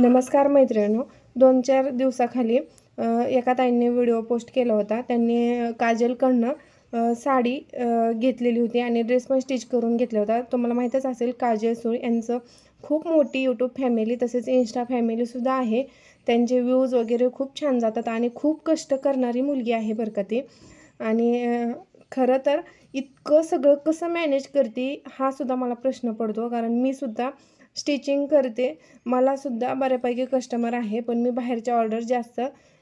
नमस्कार मैत्रिणींनो. दोन चार दिवसाखाली एका ताईंनी व्हिडिओ पोस्ट केला होता. त्यांनी काजलकडनं साडी घेतलेली होती आणि ड्रेस पण स्टिच करून घेतला होता. तुम्हाला माहीतच असेल काजल सूळ यांचं खूप मोठी यूट्यूब फॅमिली तसेच इन्स्टा फॅमिलीसुद्धा आहे. त्यांचे व्ह्यूज वगैरे खूप छान जातात आणि खूप कष्ट करणारी मुलगी आहे बरं का ती. आणि खरं तर इतकं सगळं कसं मॅनेज करते हा सुद्धा मला प्रश्न पडतो. कारण मी सुद्धा स्टिचिंग करते. मलासुद्धा बऱ्यापैकी कस्टमर आहे पण मी बाहेरच्या ऑर्डर जास्त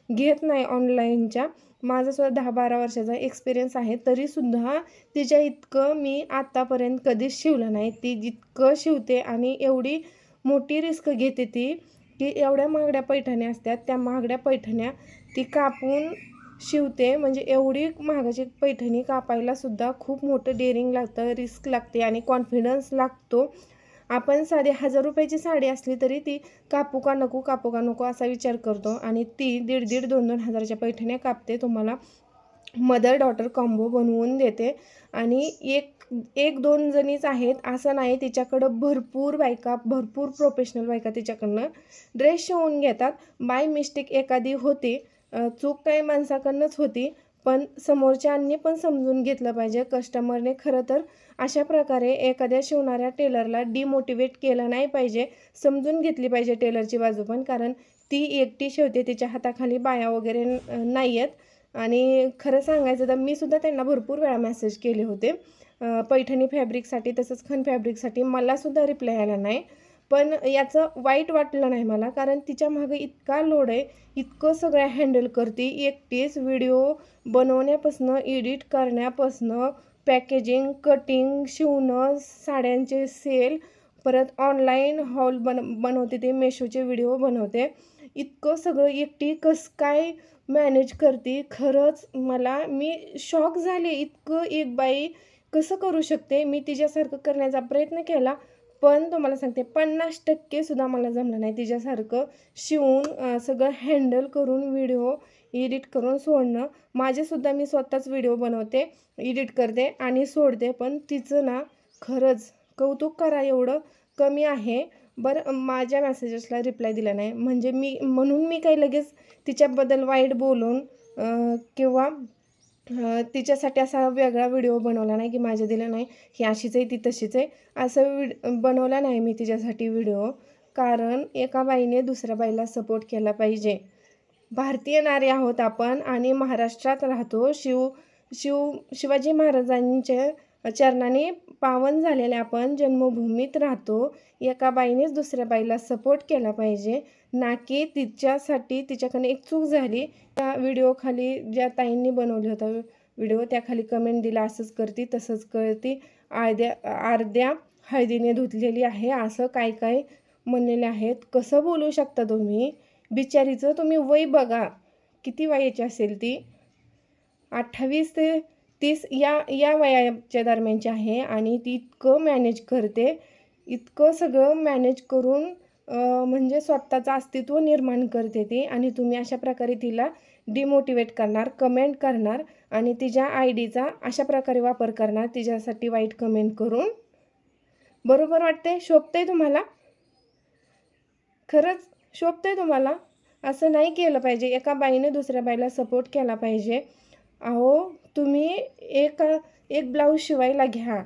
घेत नाही ऑनलाईनच्या माझासुद्धा दहा बारा वर्षाचा एक्सपिरियन्स आहे तरीसुद्धा तिच्या इतकं मी आत्तापर्यंत कधीच शिवलं नाही. ती जितकं शिवते आणि एवढी मोठी रिस्क घेते ती की एवढ्या महागड्या पैठण्या असतात त्या महागड्या पैठण्या ती कापून शिवते. म्हणजे एवढी महागाची पैठणी कापायलासुद्धा खूप मोठं डेअरिंग लागतं रिस्क लागते आणि कॉन्फिडन्स लागतो. आपण साधे हजार रुपयाची साडी असली तरी ती कापू का नको कापू का नको असा विचार करतो. आणि ती दीड दीड दोन दोन हजाराच्या पैठण्या कापते तुम्हाला मदर डॉटर कॉम्बो बनवून देते. आणि एक एक दोन जणीच आहेत असं नाही तिच्याकडं भरपूर बायका भरपूर प्रोफेशनल बायका तिच्याकडनं ड्रेस शिवून घेतात. बाय मिस्टेक एखादी होती चूक काही माणसाकडनंच होती पण समोरच्यांनी पण समजून घेतलं पाहिजे. कस्टमरने खरं तर अशा प्रकारे एखाद्या शिवणाऱ्या टेलरला डिमोटिवेट केलं नाही पाहिजे. समजून घेतली पाहिजे टेलरची बाजू पण कारण ती एकटी शिवते तिच्या हाताखाली बाया वगैरे नाही आहेत आणि खरं सांगायचं तर मी सुद्धा त्यांना भरपूर वेळा मेसेज केले होते. पैठणी फॅब्रिकसाठी तसंच खन फॅब्रिकसाठी मलासुद्धा रिप्लाय आला नाही. पण याचं वाईट वाटलं नाही मला कारण तिच्यामागे इतका लोड आहे इतकं सगळं हँडल करते एकटीच व्हिडिओ बनवण्यापासनं एडिट करण्यापासनं पॅकेजिंग कटिंग शिवणं साड्यांचे सेल परत ऑनलाईन हॉल बन बनवते ते मेशोचे व्हिडिओ बनवते. इतकं सगळं एकटी कसं काय मॅनेज करते खरंच मला मी शॉक झाले. इतकं एक बाई कसं करू शकते? मी तिच्यासारखं करण्याचा प्रयत्न केला पण तुम्हाला सांगते पन्नास टक्केसुद्धा मला जमलं नाही तिच्यासारखं शिवून सगळं हँडल करून व्हिडिओ एडिट करून सोडणं. माझेसुद्धा मी स्वतःच व्हिडिओ बनवते एडिट करते आणि सोडते पण तिचं ना खरंच कौतुक करा एवढं कमी आहे. बरं माझ्या मेसेजेसला रिप्लाय दिला नाही. म्हणजे मी म्हणून मी काही लगेच तिच्याबद्दल वाईट बोलून किंवा तिच्यासाठी असा वेगळा व्हिडिओ बनवला नाही की माझ्या दिला नाही. ही अशीच आहे ती तशीच आहे. असं विड बनवला नाही मी तिच्यासाठी व्हिडिओ. कारण एका बाईने दुसऱ्या बाईला सपोर्ट केला पाहिजे. भारतीय नारी आहोत आपण आणि महाराष्ट्रात राहतो शिव शिव शिवाजी महाराजांचे चरणाने पावन झालेले आपण जन्मभूमीत राहतो. एका बाईनेच दुसऱ्या बाईला सपोर्ट केला पाहिजे. ना की तिच्यासाठी तिच्याकडनं एक चूक झाली. त्या व्हिडिओखाली ज्या ताईंनी बनवलं होतं व्हिडिओ त्याखाली कमेंट दिला असंच करते तसंच करते. अर्ध्या अर्ध्या हळदीने धुतलेली आहे असं काय काय म्हणलेले आहेत? कसं बोलू शकता तुम्ही? बिचारीचं तुम्ही वय बघा. किती वयाची असेल ती? अठ्ठावीस ते तीस या या वयाच्या दरम्यानची आहे आणि ती इतकं मॅनेज करते इतकं सगळं मॅनेज करून म्हणजे स्वतःचं अस्तित्व निर्माण करते ती आणि तुम्ही अशा प्रकारे तिला डिमोटिवेट करणार कमेंट करणार आणि तिच्या आय डीचा अशा प्रकारे वापर करणार तिच्यासाठी वाईट कमेंट करून. बरोबर वाटते शोभते तुम्हाला? खरंच शोभते तुम्हाला? असं नाही केलं पाहिजे. एका बाईने दुसऱ्या बाईला सपोर्ट केला पाहिजे. अहो तुम्ही एक एक ब्लाऊज शिवायला घ्या.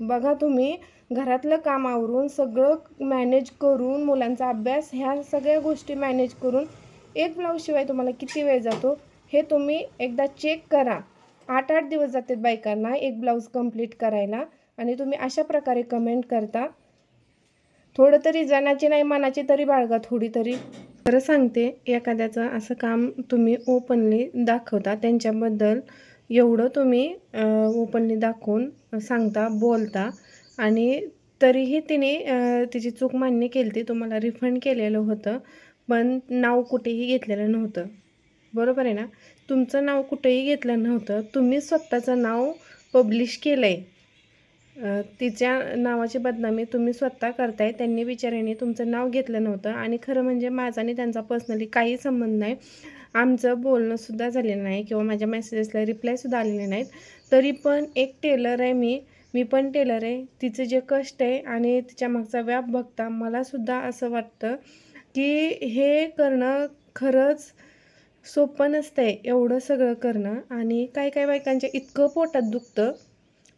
बघा तुम्ही घरातलं काम आवरून सगळं मॅनेज करून मुलांचा अभ्यास ह्या सगळ्या गोष्टी मॅनेज करून एक ब्लाऊज शिवाय तुम्हाला किती वेळ जातो हे तुम्ही एकदा चेक करा. आठ आठ दिवस जातात बायकांना एक ब्लाऊज कंप्लीट करायला आणि तुम्ही अशा प्रकारे कमेंट करता. थोडं तरी जनाची नाही मनाची तरी बाळगा थोडी तरी. खरं सांगते एखाद्याचं असं काम तुम्ही ओपनली दाखवता त्यांच्याबद्दल एवढं तुम्ही ओपनली दाखवून सांगता बोलता आणि तरीही तिने तिची चूक मान्य केली ती तुम्हाला रिफंड केलेलं होतं पण नाव कुठेही घेतलेलं नव्हतं. बरोबर आहे ना? तुमचं नाव कुठेही घेतलं नव्हतं तुम्ही स्वतःचं नाव पब्लिश केलं आहे तिच्या नावाची बदनामी तुम्ही स्वतः करताय त्यांनी विचाराने तुमचं नाव घेतलं नव्हतं आणि खरं म्हणजे माझा आणि त्यांचा पर्सनली काही संबंध नाही. आमचं बोलणंसुद्धा झालेलं नाही किंवा माझ्या मेसेजेसला रिप्लायसुद्धा आलेले नाहीत. तरी पण एक टेलर आहे मी मी पण टेलर आहे. तिचे जे कष्ट आहे आणि तिच्या मागचा व्याप बघता मलासुद्धा असं वाटतं की हे करणं खरंच सोपं नसतंय एवढं सगळं करणं. आणि काही काही बायकांच्या इतकं पोटात दुखतं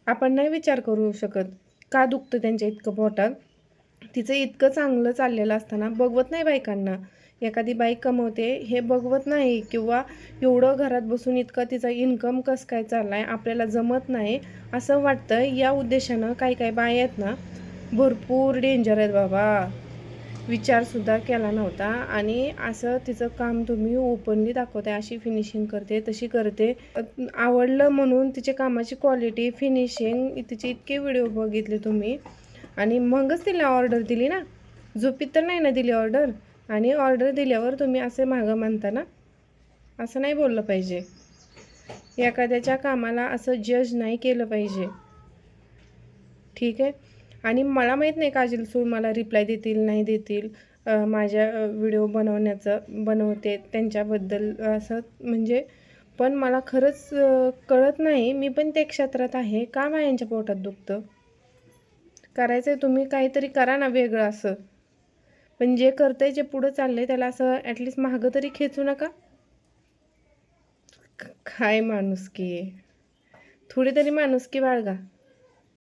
आपण नाही विचार करू शकत. का दुखतं त्यांच्या इतकं पोटात? तिचं इतकं चांगलं चाललेलं असताना बघवत नाही बायकांना. एखादी बाईक कमवते हे बघवत नाही किंवा एवढं घरात बसून इतकं तिचा इन्कम कसं काय चालला आहे आपल्याला जमत नाही असं वाटतं. या उद्देशानं काही काही बाया आहेत ना भरपूर डेंजर आहेत बाबा. विचारसुद्धा केला नव्हता. आणि असं तिचं काम तुम्ही ओपनली दाखवताय अशी फिनिशिंग करते तशी करते. आवडलं म्हणून तिच्या कामाची क्वालिटी फिनिशिंग तिचे इतके व्हिडिओ बघितले तुम्ही. आणि मगच तिला ऑर्डर दिली ना. झोपीत तर नाही ना दिली ऑर्डर आणि ऑर्डर दिल्यावर तुम्ही असे मागं मानता ना. असं नाही बोललं पाहिजे. एखाद्याच्या कामाला असं जज नाही केलं पाहिजे. ठीक आहे? आणि मला माहीत नाही काजल सूळ मला रिप्लाय देतील नाही देतील. माझ्या व्हिडिओ बनवण्याचं बनवते त्यांच्याबद्दल असं म्हणजे पण मला खरंच कळत नाही. मी पण ते क्षेत्रात आहे. का बायांच्या पोटात दुखतं? करायचं आहे तुम्ही काहीतरी करा ना वेगळं असं. पण जे करतं आहे जे पुढं चाललंय त्याला असं ॲटलिस्ट मागं तरी खेचू नका. काय माणुसकी. आहे थोडी तरी माणुसकी बाळगा.